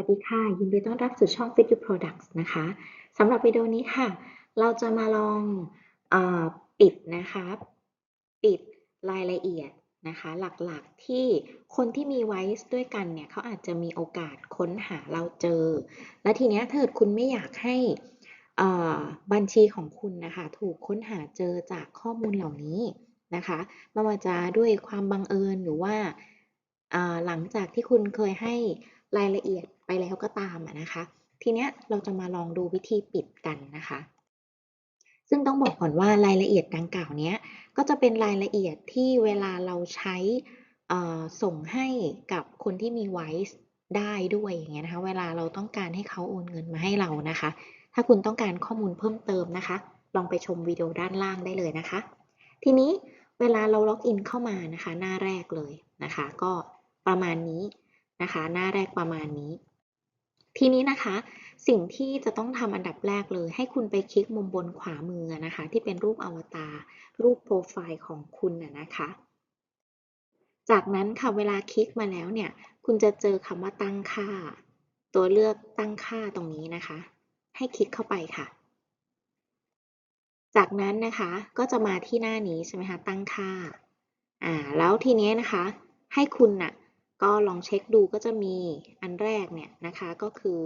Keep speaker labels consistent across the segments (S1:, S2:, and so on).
S1: วัสดีค่ะ ยินดีต้อนรับสู่ช่อง Fit You Products นะคะสำหรับวิดีโอนี้ค่ะ เราจะมาลองอปิดนะคะ ปิดรายละเอียดนะคะ หลักๆที่คนที่มีไว้ด้วยกันเนี่ยเขาอาจจะมีโอกาสค้นหาเราเจอ และทีเนี้ยถ้าเกิดคุณไม่อยากให้บัญชีของคุณนะคะ ถูกค้นหาเจอจากข้อมูลเหล่านี้นะคะไม่ว่าจะด้วยความบังเอิญหรือว่า อ่าหลังจากที่คุณเคยให้รายละเอียดไปแล้วก็ตามอะนะคะ ทีเนี้ยเราจะมาลองดูวิธีปิดกันนะคะ ซึ่งต้องบอกก่อนว่ารายละเอียดดังกล่าวเนี้ยก็จะเป็นรายละเอียดที่เวลาเราใช้ส่งให้กับคนที่มีไวซ์ได้ด้วยอย่างเงี้ยนะคะ เวลาเราต้องการให้เขาโอนเงินมาให้เรานะคะ ถ้าคุณต้องการข้อมูลเพิ่มเติมนะคะ ลองไปชมวิดีโอด้านล่างได้เลยนะคะ ทีนี้เวลาเราล็อกอินเข้ามานะคะ หน้าแรกเลยนะคะ ก็ ประมาณนี้นะคะ หน้าแรกประมาณนี้ ทีนี้นะคะ สิ่งที่จะต้องทำอันดับแรกเลย ให้คุณไปคลิกมุมบนขวามือนะคะ ที่เป็นรูปอวตารรูปโปรไฟล์ของคุณนะคะ จากนั้นค่ะเวลาคลิกมาแล้วเนี่ย คุณจะเจอคำว่าตั้งค่า ตัวเลือกตั้งค่าตรงนี้นะคะ ให้คลิกเข้าไปค่ะจากนั้นนะคะก็จะมาที่หน้านี้ใช่ไหมคะตั้งค่าอ่าแล้วทีนี้นะคะ ให้คุณน่ะ ก็ลองเช็คดูก็จะมีอันแรกเนี่ยนะคะก็คือ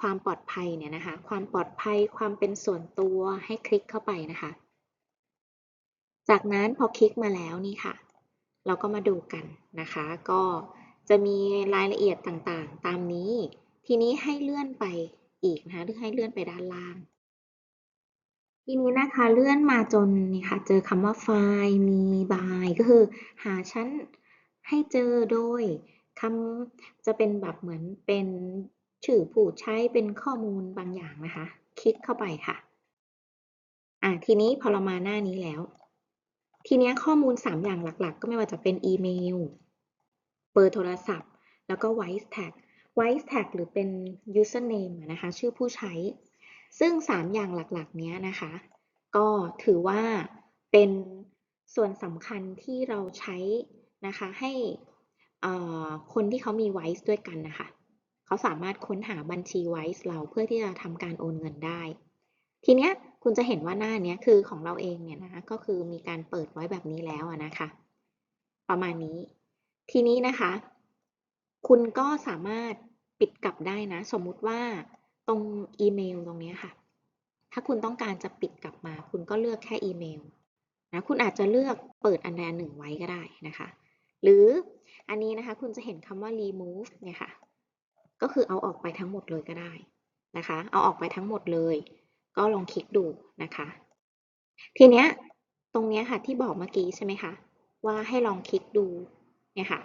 S1: ความปลอดภัยเนี่ยนะคะ ความปลอดภัยความเป็นส่วนตัวให้คลิกเข้าไปนะคะ จากนั้นพอคลิกมาแล้วนี่ค่ะ เราก็มาดูกันนะคะ ก็จะมีรายละเอียดต่างๆ ตามนี้ ทีนี้ให้เลื่อนไปอีกนะคะหรือให้เลื่อนไปด้านล่าง ทีนี้นะคะเลื่อนมาจนนี่ค่ะเจอคำว่าไฟล์มีบายก็คือหาชั้น ให้เจอโดยคำจะเป็นแบบเหมือนเป็นชื่อผู้ใช้เป็นข้อมูลบางอย่างนะคะ คลิกเข้าไปค่ะอะ ทีนี้พอเรามาหน้านี้แล้ว ทีนี้ข้อมูล 3 อย่างหลัก ๆ ก็ไม่ว่าจะเป็นอีเมลเบอร์โทรศัพท์ แล้วก็ voice tag voice tag หรือเป็น username นะคะ ชื่อผู้ใช้ ซึ่ง 3 อย่างหลักๆ เนี้ยนะคะ ก็ถือว่าเป็นส่วนสำคัญที่เราใช้ นะคะให้คนที่เขามี Wise ด้วยกันนะคะเขาสามารถค้นหาบัญชี Wise เราเพื่อที่จะทำการโอนเงินได้ ทีเนี้ยคุณจะเห็นว่าหน้าเนี้ยคือของเราเองเนี่ยนะคะก็คือมีการเปิดไว้แบบนี้แล้วนะคะ ประมาณนี้ ทีนี้นะคะ คุณก็สามารถปิดกลับได้นะ สมมุติว่าตรงอีเมลตรงนี้ค่ะ ถ้าคุณต้องการจะปิดกลับมา คุณก็เลือกแค่อีเมลนะคุณอาจจะเลือกเปิดอันใดอันหนึ่งไว้ก็ได้นะคะ หรืออันนี้นะคะคุณจะเห็นคำว่า remove เนี่ยค่ะ ก็คือเอาออกไปทั้งหมดเลยก็ได้นะคะ เอาออกไปทั้งหมดเลย ก็ลองคลิกดูนะคะ ทีเนี้ยตรงเนี้ยค่ะที่บอกเมื่อกี้ใช่ไหมคะว่าให้ลองคลิกดูเนี่ยค่ะ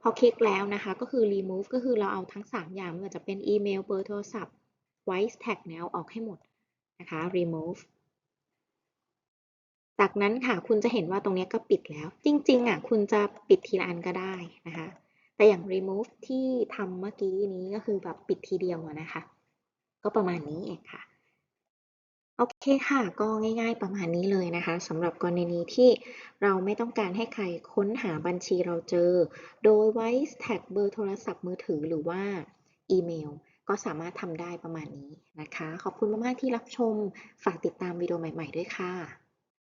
S1: พอคลิกแล้วนะคะก็คือ remove ก็คือเราเอาทั้ง 3 อย่างไม่ว่าจะเป็นอีเมลเบอร์โทรศัพท์ voice tag เนี่ยเอาออกให้หมดนะคะ remove จากนั้นค่ะคุณจะเห็นว่าตรงนี้ก็ปิดแล้ว จริงๆอะคุณจะปิดทีละอันก็ได้นะคะ แต่อย่าง remove ที่ทำเมื่อกี้นี้ก็คือแบบปิดทีเดียวนะคะ ก็ประมาณนี้เองค่ะโอเคค่ะก็ง่าย ๆ ประมาณนี้เลยนะคะสำหรับกรณีที่เราไม่ต้องการให้ใครค้นหาบัญชีเราเจอ โดยไว้แท็กเบอร์โทรศัพท์มือถือหรือว่าอีเมล ก็สามารถทำได้ประมาณนี้นะคะ ขอบคุณมากๆที่รับชมฝากติดตามวิดีโอใหม่ ๆ ด้วยค่ะ